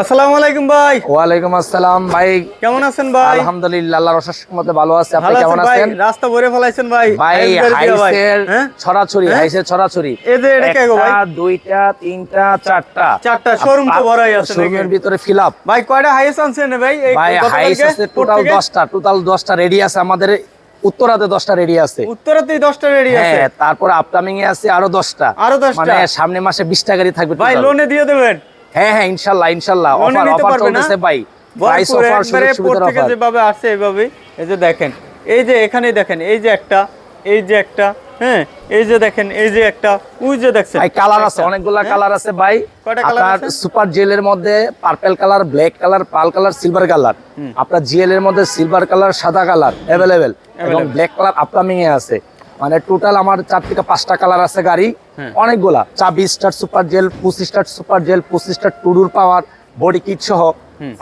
আসসালামু আলাইকুম ভাই। ওয়ালাইকুম আসসালাম ভাই। কেমন আছেন ভাই? আলহামদুলিল্লাহ আল্লাহর অশেষ মতে ভালো আছে। আপনি কেমন আছেন রাস্তা ভরে ফেলাইছেন ভাই। ভাই একবার দিয়ে ভাই। হাইসের? ছড়াছড়ি? হাইসের ছড়াছড়ি। এই যে এটা কে গো ভাই? দুইটা তিনটা চারটা। চারটা, showroom তো বড়ই আছে শোরুমের ভিতরে ফিল ভাই কয়টা হাইস আনছেন ভাই? ভাই হাইস আছে টোটাল থেকে? দশটা টোটাল দশটা রেডি আছে। আমাদের উত্তরাতে দশটা রেডি আছে। উত্তরাতে দশটা রেডি আছে? হ্যাঁ তারপর আপকামিং এ আছে আরও দশটা। আরও দশটা? মানে সামনে মাসে বিশটা গাড়ি থাকবে ভাই। লোনে দিয়ে দেবেন? হ্যাঁ হ্যাঁ ইনশাল্লাহ ইনশাল্লাহ। অফার অফার চলতেছে ভাই। প্রাইস অফার সুযোগ সুবিধার অফার যেভাবে আসছে এইভাবেই এই যে দেখেন এই যে এখানে দেখেন এই যে একটা এই যে একটা হ্যাঁ এই যে দেখেন এই যে একটা ওই যে দেখছেন। ভাই কালার আছে। অনেকগুলা হ্যাঁ? কালার আছে ভাই। আপনার? সুপার জেলের মধ্যে purple colour black colour pearl colour silver colour আপনার জিএল এর মধ্যে সিলভার কালার সাদা কালার অ্যাভেলেবেল এবং ব্ল্যাক কালার আপকামিং এ আছে। মানে টোটাল আমার চার থেকে পাঁচটা কালার আছে গাড়ি। হ্যাঁ। অনেকগুলা। চাবি স্টার সুপার জেল পুসি স্টার সুপার জেল পুসি star two door power body kit সহ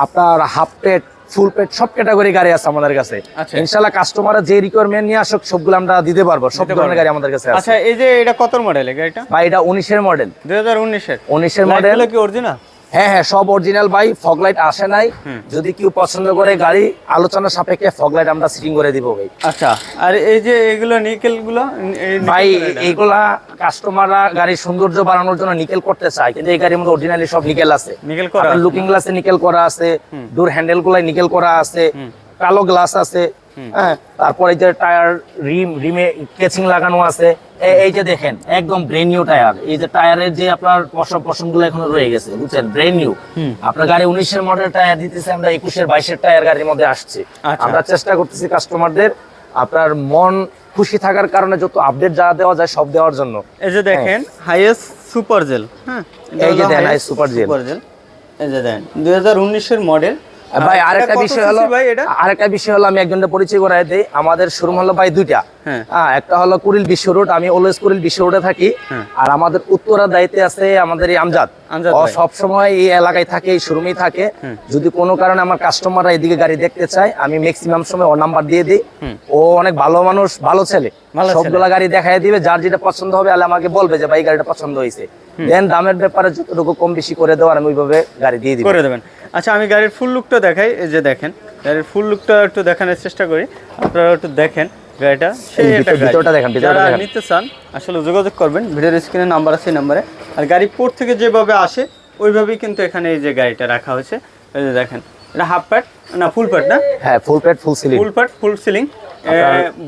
আপনার হাফ প্লেট ফুল পেট সব ক্যাটাগরি গাড়ি আছে আমাদের কাছে। ইনশাল্লাহ কাস্টমার যে রিকোয়ারমেন্ট নিয়ে আসুক সবগুলো আমরা দিতে পারব। সব ধরনের গাড়ি আমাদের কাছে আছে। আচ্ছা এই যে এটা কত মডেল গাড়িটা? ভাই এটা উনিশের মডেল দুই হাজার উনিশের। উনিশের মডেল মডেল কি অরিজিনাল হ্যাঁ হ্যাঁ সব অরিজিনাল ভাই ফগ লাইট আসে নাই। যদি কেউ পছন্দ করে গাড়ি আলোচনা সাপেক্ষে ফগ লাইট আমরা সিটিং করে দিব ভাই। আচ্ছা আর এই যে এগুলো নিকেলগুলো ভাই গুলো এটা। এইগুলা কাস্টমাররা গাড়ির সৌন্দর্য বাড়ানোর জন্য নিকেল করতে চায় কিন্তু এই গাড়ির মধ্যে অরিজিনালি সব নিকেল আছে। নিকেল করা। লুকিং গ্লাসে নিকেল করা আছে ডোর হ্যান্ডেল গুলাই নিকেল করা আছে কালো গ্লাস আছে হ্যাঁ তারপরে যে টায়ার রিম রিমে কেচিং লাগানো আছে এই যে দেখেন একদম ব্রেন নিউ টায়ার। এই যে টায়ারের যে আপনার পশম পশমগুলো এখনও রয়ে গেছে বুঝছেন? ব্রেন নিউ আপনার গাড়ি উনিশের মডেল টায়ার দিতেছে আমরা একুশের বাইশের টায়ার গাড়ির মধ্যে আসছে। আচ্ছা। আমরা চেষ্টা করতেছি কাস্টমারদের আপনার মন খুশি থাকার কারণে যত আপডেট যা দেওয়া যায় সব দেওয়ার জন্য। এই যে দেখেন হাইয়েস্ট সুপার জেল হ্যাঁ এই যে highest সুপার জেল এই যে দুই হাজার উনিশের মডেল ভাই আরেকটা বিষয় হলো আরেকটা বিষয় হলো আমি একজনের পরিচয় করাই দেই। আমাদের শোরুম হলো ভাই দুইটা। হ্যাঁ। হ্যাঁ একটা হলো কুড়িল বিশ্ব রোড আমি অলওয়েজ কুড়িল বিশ্ব রোডে থাকি। হ্যাঁ। আর আমাদের উত্তরা দায়িত্বে আছে আমাদের এই আমজাদ। ও ভাই। এই এলাকায় থাকে এই শোরুমেই থাকে। যদি কোনো কারণে আমার কাস্টমাররা এদিকে গাড়ি দেখতে চায় আমি ম্যাক্সিমাম সময় ওর নাম্বার দিয়ে দিই। ও অনেক ভালো মানুষ ভালো ছেলে। সবগুলা গাড়ি দেখাই দিবে যার যেটা পছন্দ হবে আলে আমাকে বলবে যে ভাই গাড়িটা পছন্দ হয়েছে। দেন দামের ব্যাপারে যতটুকু কম বেশি করে দেওয়ার আমি ওইভাবে গাড়ি দিয়ে দিই করে দেবেন। আচ্ছা আমি গাড়ির ফুল লুকটা দেখাই এই যে দেখেন গাড়ির ফুল লুকটা একটু দেখানোর চেষ্টা করি। আপনারা একটু দেখেন গাড়িটা। সেই একটা ভিতরটা দেখেন, যারা। নিতে চান আসলে যোগাযোগ করবেন ভিডিওর স্ক্রিনে নাম্বার আছে নাম্বারে আর গাড়ি পোর্ট থেকে যেভাবে আসে ওইভাবেই কিন্তু এখানে এই যে গাড়িটা রাখা হয়েছে। এই যে দেখেন এটা হাফ প্যাট না ফুল প্যাট না? হ্যাঁ full plate full ceiling full প্যাট ফুল সিলিং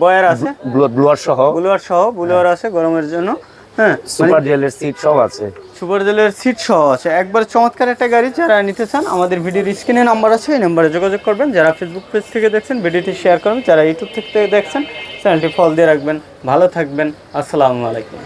বয়ার আছে? ব্লুয়ার সহ? বুলোয়ার সহ ব্লুয়ার আছে গরমের জন্য। হ্যাঁ সুপার জেলের সিট সব আছে। সুপার জেলের সিট সহ আছে। একবার চমৎকার একটা গাড়ি যারা নিতে চান আমাদের ভিডিওর স্ক্রিনে নাম্বার আছে এই নাম্বারে যোগাযোগ করবেন। যারা ফেসবুক পেজ থেকে দেখছেন ভিডিওটি শেয়ার করবেন। যারা ইউটিউব থেকে দেখছেন চ্যানেলটি ফল দিয়ে রাখবেন। ভালো থাকবেন। আসসালামু আলাইকুম।